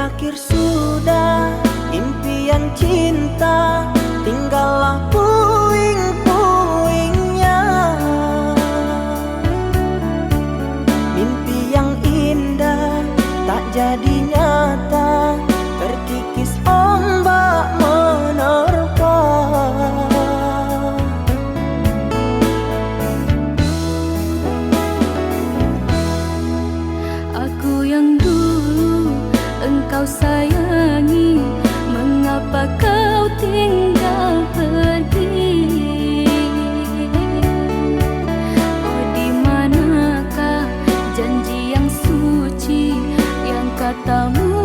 berakhir sudah. Engkau sayangi Mengapa kau tinggal pergi? Oh di manakah janji yang suci Yang katamu